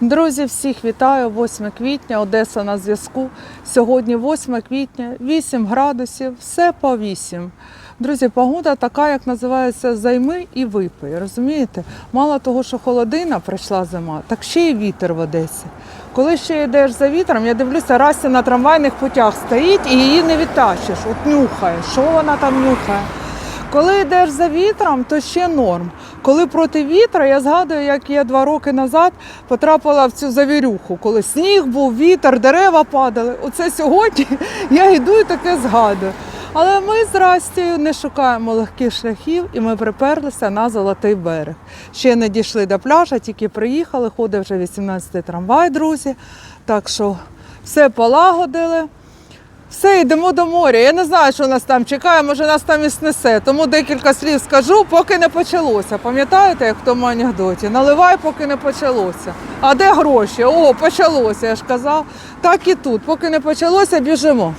Друзі, всіх вітаю. 8 квітня, Одеса на зв'язку. Сьогодні 8 квітня, 8 градусів, все по 8. Друзі, погода така, як називається займи і випий. Розумієте? Мало того, що холодина прийшла зима, так ще й вітер в Одесі. Коли ще йдеш за вітром, я дивлюся, Растя на трамвайних путях стоїть і її не відтащиш. От нюхає. Що вона там нюхає? Коли йдеш за вітром, то ще норм. Коли проти вітра, я згадую, як я два роки назад потрапила в цю завірюху, коли сніг був, вітер, дерева падали. Оце сьогодні я йду і таке згадую. Але ми з Растією не шукаємо легких шляхів і ми приперлися на золотий берег. Ще не дійшли до пляжа, тільки приїхали, ходить вже 18-й трамвай, друзі. Так що все полагодили. Все, йдемо до моря. Я не знаю, що нас там чекає, може нас там і снесе. Тому декілька слів скажу, поки не почалося. Пам'ятаєте, як в тому анекдоті? Наливай, поки не почалося. А де гроші? О, почалося, я ж казав. Так і тут. Поки не почалося, біжимо.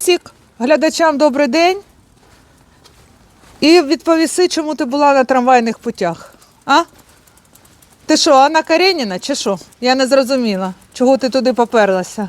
Сік, глядачам добрий день. І відповіси, чому ти була на трамвайних путях. А? Ти що, Анна Кареніна чи що? Я не зрозуміла, чого ти туди поперлася.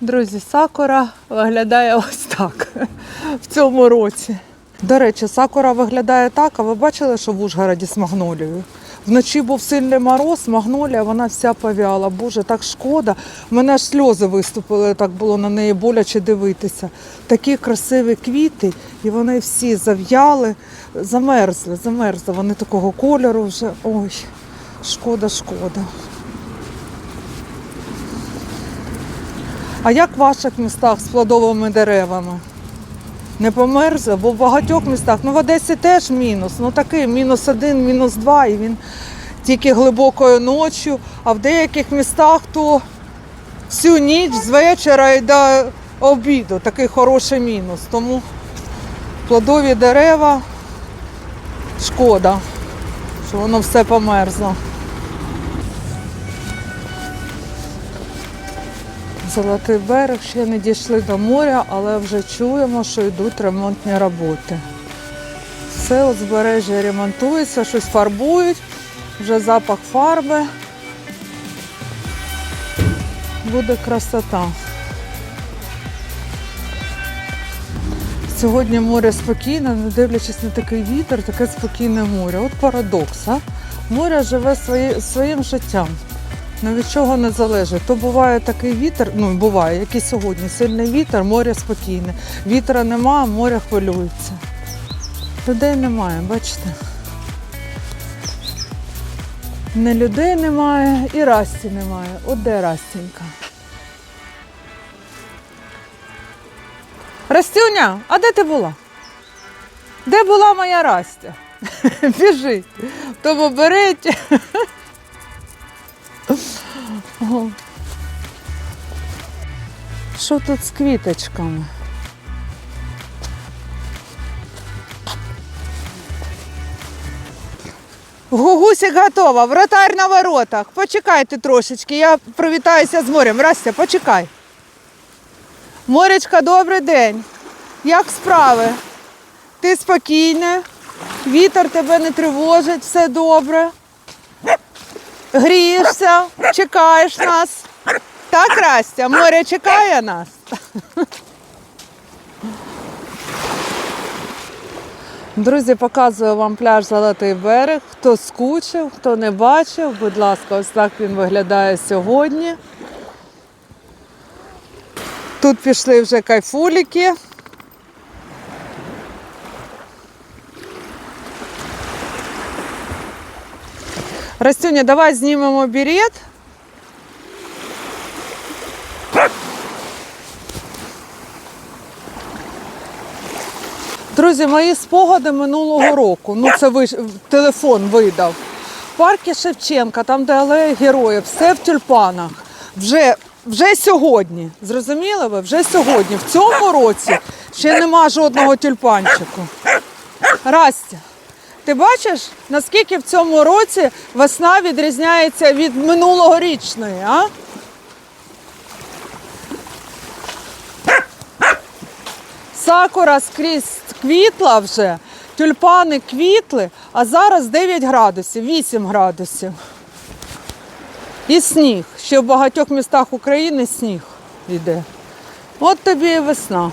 Друзі, сакура виглядає ось так в цьому році. До речі, сакура виглядає так, а ви бачили, що в Ужгороді з магнолією? Вночі був сильний мороз, магнолія, вона вся пов'яла. Боже, так шкода. У мене аж сльози виступили, так було на неї боляче дивитися. Такі красиві квіти, і вони всі зав'яли, замерзли, замерзли. Вони такого кольору вже. Ой, шкода, шкода. А як в ваших містах з плодовими деревами? Не померзли, бо в багатьох містах, ну в Одесі теж мінус, ну такий мінус один, мінус два, і він тільки глибокою ночі, а в деяких містах то всю ніч з вечора і до обіду, такий хороший мінус. Тому плодові дерева шкода, що воно все померзло. Золотий берег ще не дійшли до моря, але вже чуємо, що йдуть ремонтні роботи. Все узбережжя ремонтується, щось фарбують, вже запах фарби. Буде красота. Сьогодні море спокійне, не дивлячись на такий вітер, таке спокійне море. От парадокс. А? Море живе свої, своїм життям. Ну від чого не залежить. То буває такий вітер, ну буває, як і сьогодні, сильний вітер, море спокійне. Вітра немає, море хвилюється. Людей немає, бачите? Не людей немає і Расті немає. От де Растінька? Растюня, а де ти була? Де була моя Растя? Біжи, в тому береті. Ого. Що тут з квіточками? Гугусик готова, вратар на воротах. Почекайте трошечки, я привітаюся з морем. Растя, почекай. Моречка, добрий день. Як справи? Ти спокійна, вітер тебе не тривожить, все добре. Грієшся, чекаєш нас. Так, Растя, море чекає нас. Друзі, показую вам пляж Золотий берег. Хто скучив, хто не бачив, будь ласка, ось так він виглядає сьогодні. Тут пішли вже кайфуліки. Растюня, давай знімемо берет. Друзі, мої спогади минулого року. Ну, це ви, телефон видав. В парку Шевченка, там, де алея героїв, все в тюльпанах. Вже, вже сьогодні. Зрозуміли ви? Вже сьогодні. В цьому році ще нема жодного тюльпанчику. Растя. Ти бачиш, наскільки в цьому році весна відрізняється від минулогорічної, а? Сакура скрізь квітла вже, тюльпани квітли, а зараз 9 градусів, 8 градусів. І сніг. Ще в багатьох містах України сніг йде. От тобі і весна.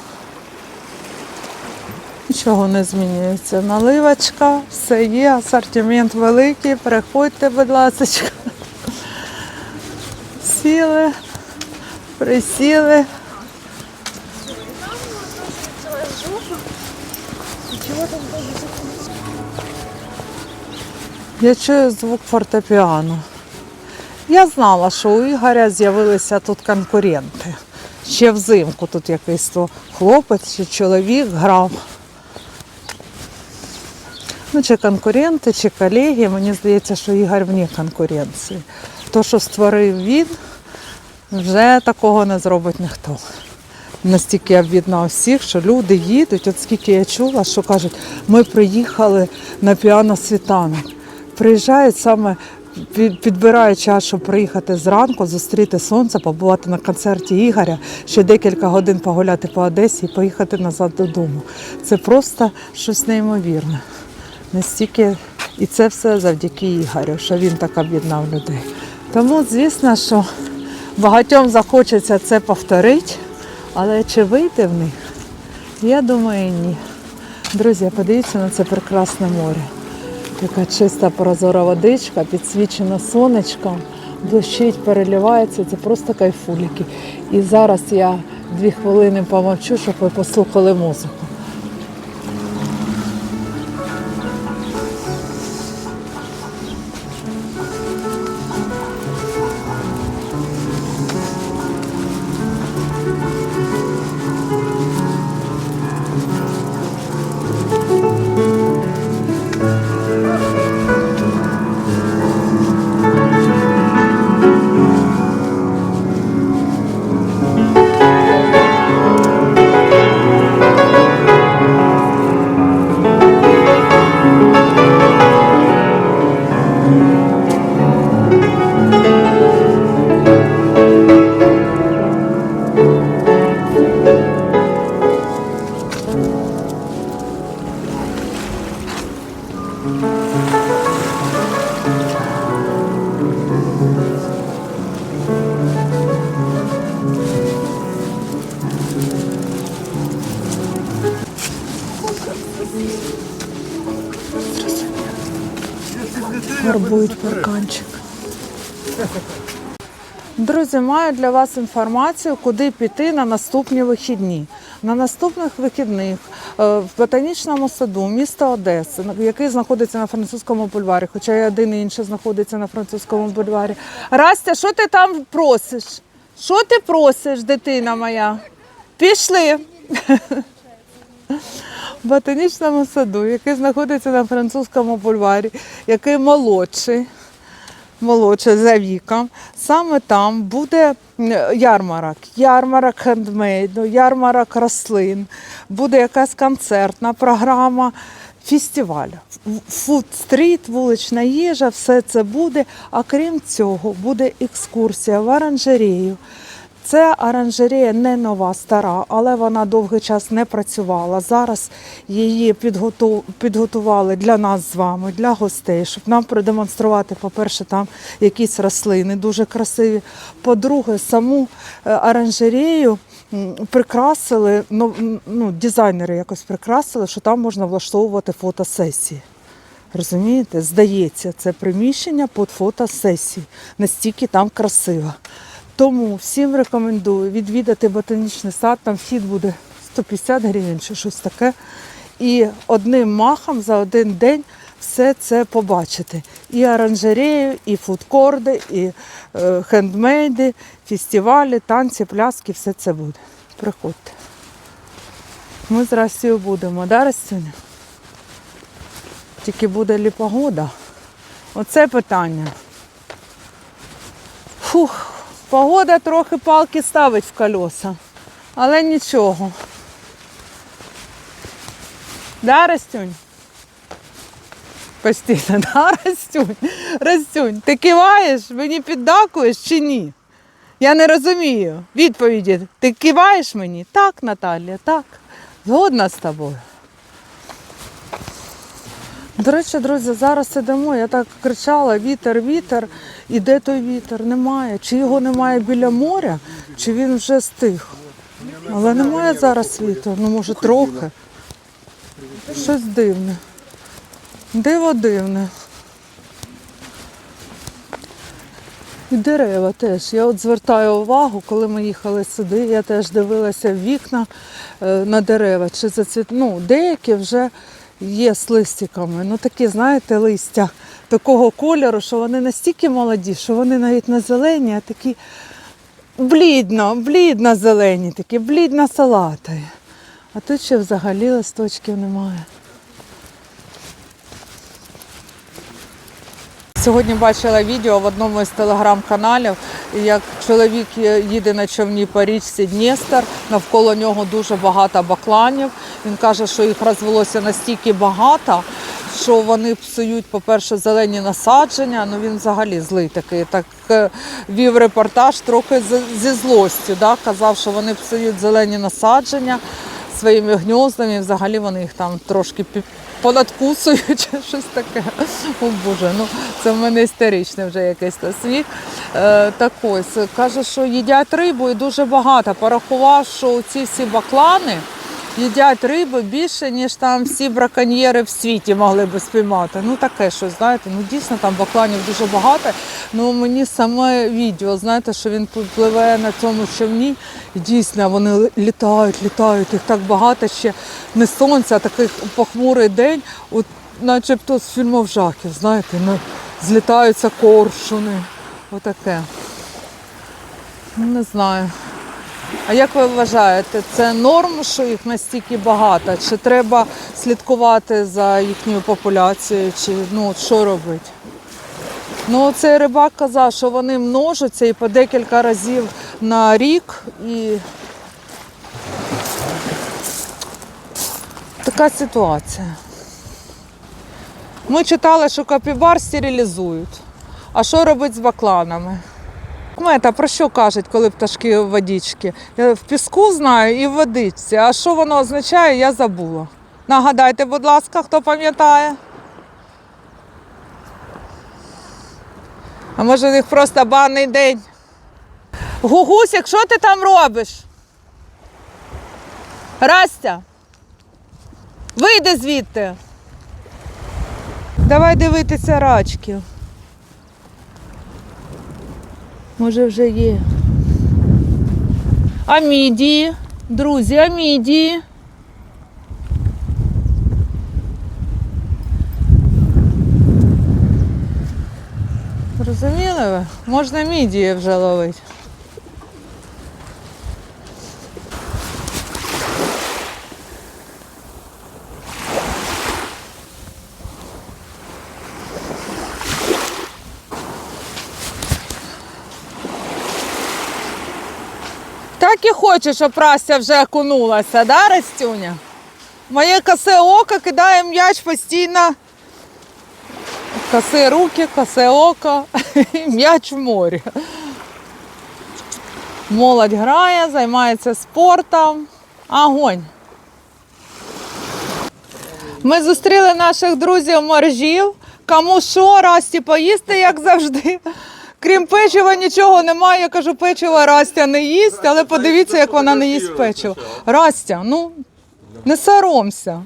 Нічого не змінюється. Наливочка, все є, асортимент великий. Приходьте, будь ласка. Сіли, присіли. Я чую звук фортепіано. Я знала, що у Ігоря з'явилися тут конкуренти. Ще взимку тут якийсь то хлопець чи чоловік грав. Ну, чи конкуренти, чи колеги. Мені здається, що Ігор вне конкуренції. То, що створив він, вже такого не зробить ніхто. Настільки об'єднав всіх, що люди їдуть. От скільки я чула, що кажуть, ми приїхали на піано світанок. Приїжджають саме підбирають час, щоб приїхати зранку, зустріти сонце, побувати на концерті Ігоря, ще декілька годин погуляти по Одесі і поїхати назад додому. Це просто щось неймовірне. Настільки, і це все завдяки Ігорю, що він так об'єднав людей. Тому, звісно, що багатьом захочеться це повторити, але чи вийти в них? Я думаю, ні. Друзі, подивіться на це прекрасне море. Така чиста прозора водичка, підсвічена сонечком, блищить, переливається, це просто кайфуліки. І зараз я дві хвилини помовчу, щоб ви послухали музику. Друзі, маю для вас інформацію, куди піти на наступні вихідні. На наступних вихідних е, в ботанічному саду міста Одеси, який знаходиться на французькому бульварі, хоча і один і інший знаходиться на французькому бульварі. Растя, що ти там просиш? Що ти просиш, дитина моя? Пішли. В ботанічному саду, який знаходиться на французькому бульварі, який молодший, молодший за віком. Саме там буде ярмарок, ярмарок хендмейду, ярмарок рослин, буде якась концертна програма, фестиваль. Фуд-стріт, вулична їжа, все це буде. А крім цього, буде екскурсія в оранжерею. Це оранжерея не нова, стара, але вона довгий час не працювала. Зараз її підготували для нас з вами, для гостей, щоб нам продемонструвати, по-перше, там якісь рослини дуже красиві. По-друге, саму е, оранжерею прикрасили, ну, ну, дизайнери якось прикрасили, що там можна влаштовувати фотосесії. Розумієте, здається, це приміщення під фотосесії. Настільки там красиво. Тому всім рекомендую відвідати ботанічний сад, там вхід буде 150 гривень чи щось таке. І одним махом за один день все це побачити. І оранжерею, і фудкорди, і е, хендмейди, фестивалі, танці, пляски, все це буде. Приходьте. Ми з Растю будемо, да, Растюня? Тільки буде лі погода. Оце питання. Фух, погода трохи палки ставить в колеса, але нічого. Да, Растюнь? Постійно, да, Растюнь? Растюнь, ти киваєш, мені піддакуєш чи ні? Я не розумію. Відповіді. Ти киваєш мені? Так, Наталія, так. Згодна з тобою. До речі, друзі, зараз сидимо, я так кричала: вітер, вітер. І де той вітер? Немає. Чи його немає біля моря, чи він вже стих. Але немає зараз вітру, ну може трохи. Щось дивне. Диво дивне. І дерева теж. Я от звертаю увагу, коли ми їхали сюди, я теж дивилася в вікна е, на дерева. Чи зацвіт... ну, деякі вже є з листиками. Ну такі, знаєте, листя такого кольору, що вони настільки молоді, що вони навіть не зелені, а такі блідно, блідно зелені, такі блідно салатові. А тут ще взагалі листочків немає. Сьогодні бачила відео в одному із телеграм-каналів, як чоловік їде на човні по річці Дністер, навколо нього дуже багато бакланів. Він каже, що їх розвелося настільки багато, що вони псують, по-перше, зелені насадження. Ну він взагалі злий такий. Так е, вів репортаж трохи зі злостю. Да? Казав, що вони псують зелені насадження своїми гньоздами, взагалі вони їх там трошки понадкусують щось таке. О Боже, ну це в мене істеричний вже якийсь та сміх. Е, так ось, каже, що їдять рибу і дуже багато. Порахував, що ці всі баклани їдять риби більше, ніж там всі браконьєри в світі могли би спіймати. Ну таке щось, знаєте, ну дійсно там бакланів дуже багато. Ну мені саме відео, знаєте, що він пливе на цьому човні, і дійсно вони літають, літають, їх так багато ще не сонце, а такий похмурий день, от начебто з фільмів жахів, знаєте, ну, злітаються коршуни. Отаке. Ну, не знаю. А як ви вважаєте, це норм, що їх настільки багато? Чи треба слідкувати за їхньою популяцією, чи ну що робити? Ну, цей рибак казав, що вони множаться і по декілька разів на рік. І така ситуація. Ми читали, що капібар стерилізують. А що робити з бакланами? Мета про що кажуть, коли пташки в водичці? Я в піску знаю і в водичці. А що воно означає, я забула. Нагадайте, будь ласка, хто пам'ятає? А може у них просто банний день? Гугусик, що ти там робиш? Растя, вийди звідти. Давай дивитися рачки. Може вже є. А мідії? Друзі, а мідії? Розуміли ви? Можна мідії вже ловити. І хочу, щоб Растя вже окунулася, да, Растюня? Моє косе око кидає м'яч постійно. Косе руки, косе око, м'яч в морі. Молодь грає, займається спортом. Огонь. Ми зустріли наших друзів моржів. Кому що, Расті поїсти, як завжди. Крім печива, нічого немає. Я кажу, печиво Растя не їсть, але подивіться, як вона не їсть печиво. Растя, ну не соромся.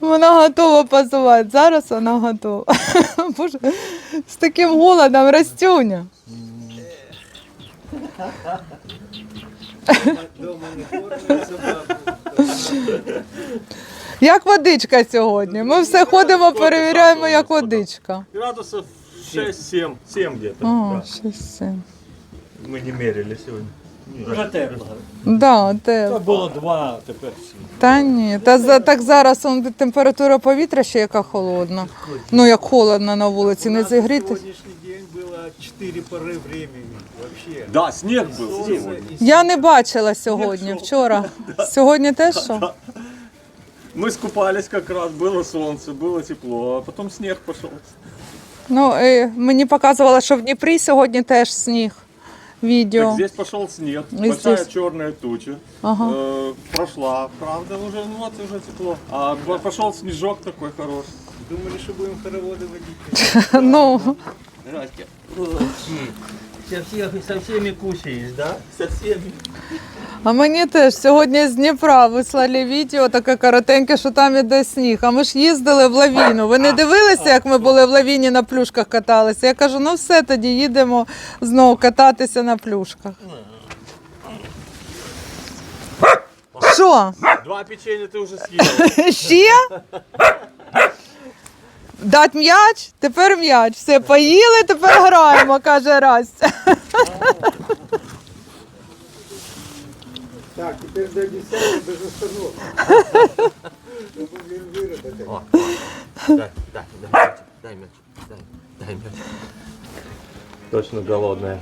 Вона готова позувати. Зараз вона готова. Боже, з таким голодом Растюня. Як водичка сьогодні? Ми все ходимо, перевіряємо, як водичка. Градусов 6-7, 7 где-то. О, да. щось. це. Мы не мерили сегодня. Вже тепло. Да, те. Це було два, тепер сім. Та ні. Та за- так зараз он, температура повітря ще яка холодна. Ну як холодно на вулиці, не зігріти. сегодняшний день было 4 поры времени. Вообще. Да, снег был сегодня. Я не бачила сьогодні, вчора. Сьогодні теж що? Мы скупались как раз, было солнце, было тепло, а потом снег пошел. Ну, е, мені показувало, що в Дніпрі сьогодні теж сніг. Відео. Так здесь пошел снег, И большая здесь. черная туча. Ага. Э, прошла, правда, уже, ну вот уже тепло. А б- пошел снежок такой хороший. Думали, что будем хороводы водить. Ну, Здрасте. Со, всех, со всеми кушаешь, да? Со всеми. а мені теж сьогодні з Дніпра вислали відео таке коротеньке, що там іде сніг. А ми ж їздили в лавіну. Ви не дивилися, як ми були в лавіні на плюшках каталися? Я кажу, ну все, тоді їдемо знову кататися на плюшках. Що? Два печенья ты уже съел. Ще? Дать м'яч, тепер м'яч. Все, поїли, тепер граємо, каже Растя. Так, теперь до 10 без выработать. Дай, дай, дай, дай мяч. Дай, дай мяч. Точно голодная.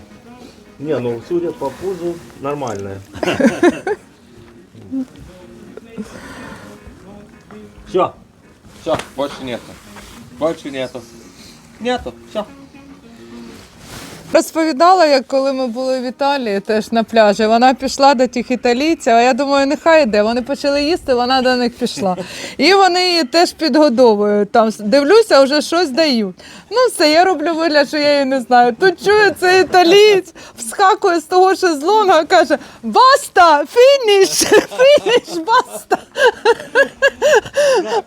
Не, ну судя по пузу, нормальная. Все. Все, больше нету. Больше нету. Нету. Все. Розповідала, як коли ми були в Італії, теж на пляжі. Вона пішла до тих італійців, а я думаю, нехай йде. Вони почали їсти, вона до них пішла. І вони її теж підгодовують. Там дивлюся, вже щось дають. Ну все, я роблю вигляд, що я її не знаю. Тут чую цей італієць, вскакує з того шезлонга, каже: Баста! Фініш! Фініш! Баста! А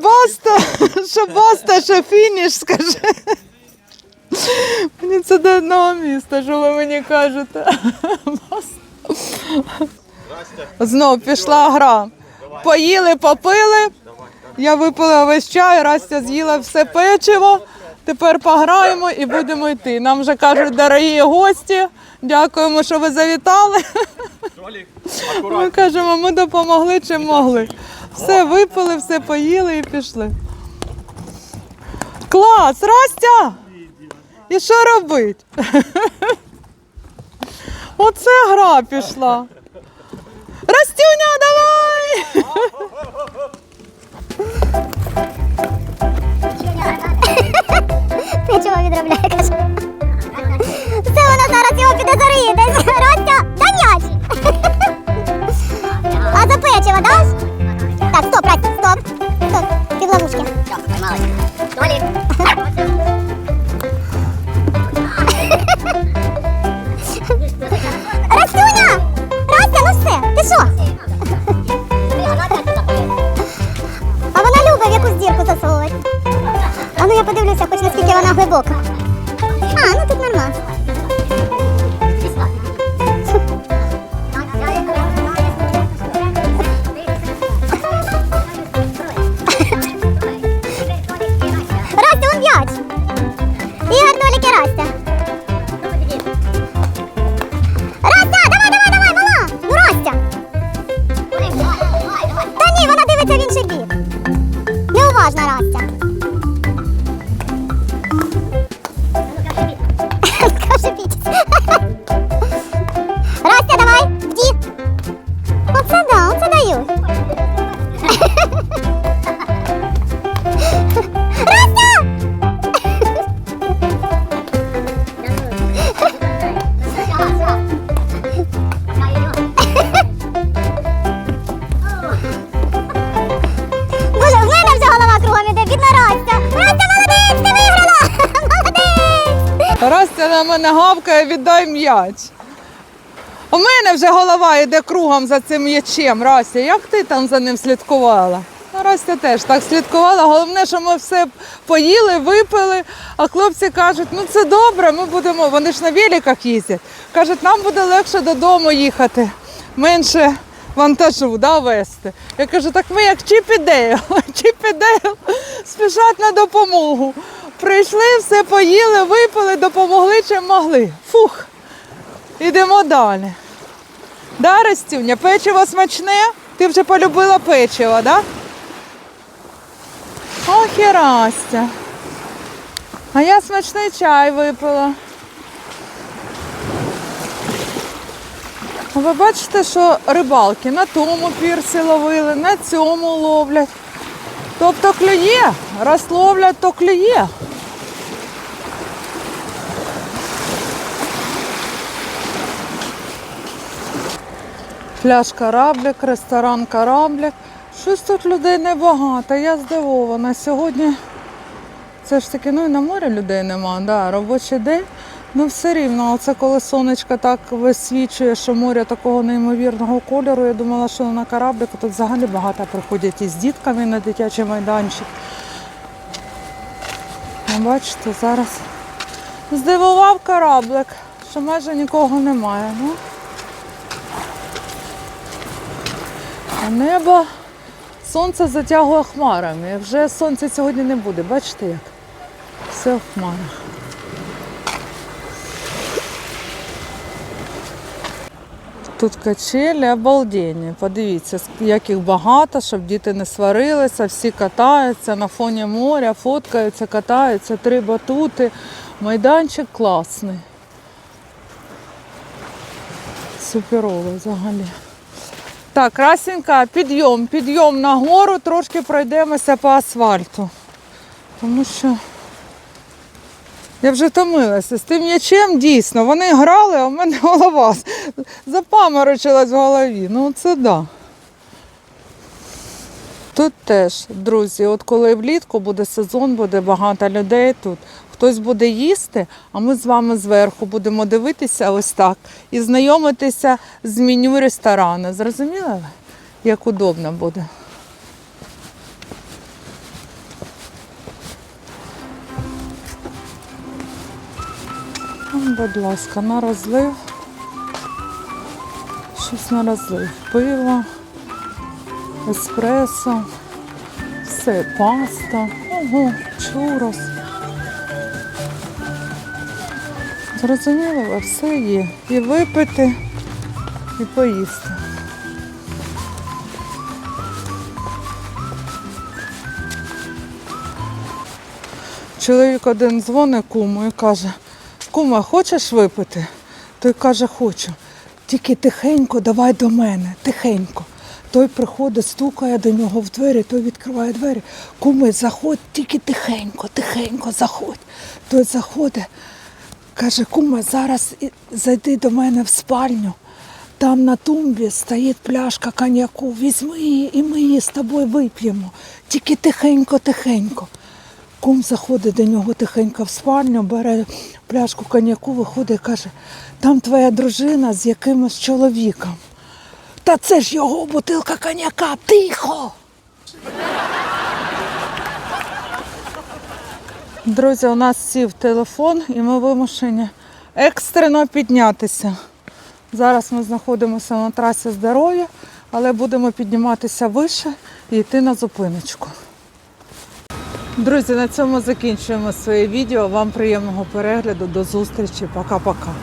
баста! Що баста, що фініш, скажи. Мені це до одного міста, що ви мені кажете. Знов пішла гра. Поїли, попили. Я випила весь чай, Растя з'їла все печиво. Тепер пограємо і будемо йти. Нам вже кажуть, дорогі гості, дякуємо, що ви завітали. Ми кажемо, ми допомогли чим могли. Все випили, все поїли і пішли. Клас, Растя! І що робить? Оце гра пішла. Растюня, давай! Нічого відробляє, каже. Ігор, на мене гавкає, віддай м'яч. У мене вже голова йде кругом за цим м'ячем. Растя, як ти там за ним слідкувала? Ну, Растя теж так слідкувала. Головне, що ми все поїли, випили. А хлопці кажуть, ну це добре, ми будемо. Вони ж на великах їздять. Кажуть, нам буде легше додому їхати, менше вантажу да, вести. Я кажу, так ми як Чіп і. Чіп і спішать на допомогу. Прийшли, все поїли, випили, допомогли чим могли. Фух. Ідемо далі. Да, Растюня, печиво смачне? Ти вже полюбила печиво, да? Ох і Растя. А я смачний чай випила. Ви бачите, що рибалки на тому пірсі ловили, на цьому ловлять. Тобто клює, раз ловлять, то клює. Пляж кораблик, ресторан кораблик. Щось тут людей небагато, я здивована. Сьогодні це ж таки, ну і на морі людей нема, да, робочий день. Ну все рівно, оце коли сонечко так висвічує, що море такого неймовірного кольору. Я думала, що на кораблику тут взагалі багато приходять із дітками на дитячий майданчик. Ну, бачите, зараз здивував кораблик, що майже нікого немає. Ну. Небо сонце затягує хмарами. Вже сонця сьогодні не буде. Бачите як? Все в хмарах. Тут качелі обалденні. Подивіться, як їх багато, щоб діти не сварилися, всі катаються на фоні моря, фоткаються, катаються, три батути. Майданчик класний. Суперовий взагалі. Так, красенька, підйом, підйом на гору, трошки пройдемося по асфальту. Тому що я вже втомилася. З тим м'ячем дійсно. Вони грали, а в мене голова запаморочилась в голові. Ну це да. Тут теж, друзі, от коли влітку буде сезон, буде багато людей тут. Хтось буде їсти, а ми з вами зверху будемо дивитися ось так і знайомитися з меню ресторану. Зрозуміли? Як удобно буде. Будь ласка, на розлив. Щось на розлив. Пиво, еспресо, все, паста, ого, чурос. Зрозуміло, все є. І випити, і поїсти. Чоловік один дзвонить куму і каже, кума, хочеш випити? Той каже, хочу. Тільки тихенько давай до мене, тихенько. Той приходить, стукає до нього в двері, той відкриває двері. Куми, заходь, тільки тихенько, тихенько заходь. Той заходить, каже, кума, зараз зайди до мене в спальню. Там на тумбі стоїть пляшка коньяку. Візьми її і ми її з тобою вип'ємо. Тільки тихенько, тихенько. Кум заходить до нього тихенько в спальню, бере пляшку коньяку, виходить і каже, там твоя дружина з якимось чоловіком. Та це ж його бутилка коньяка, тихо. Друзі, у нас сів телефон і ми вимушені екстрено піднятися. Зараз ми знаходимося на трасі здоров'я, але будемо підніматися вище і йти на зупиночку. Друзі, на цьому закінчуємо своє відео. Вам приємного перегляду. До зустрічі. Пока-пока.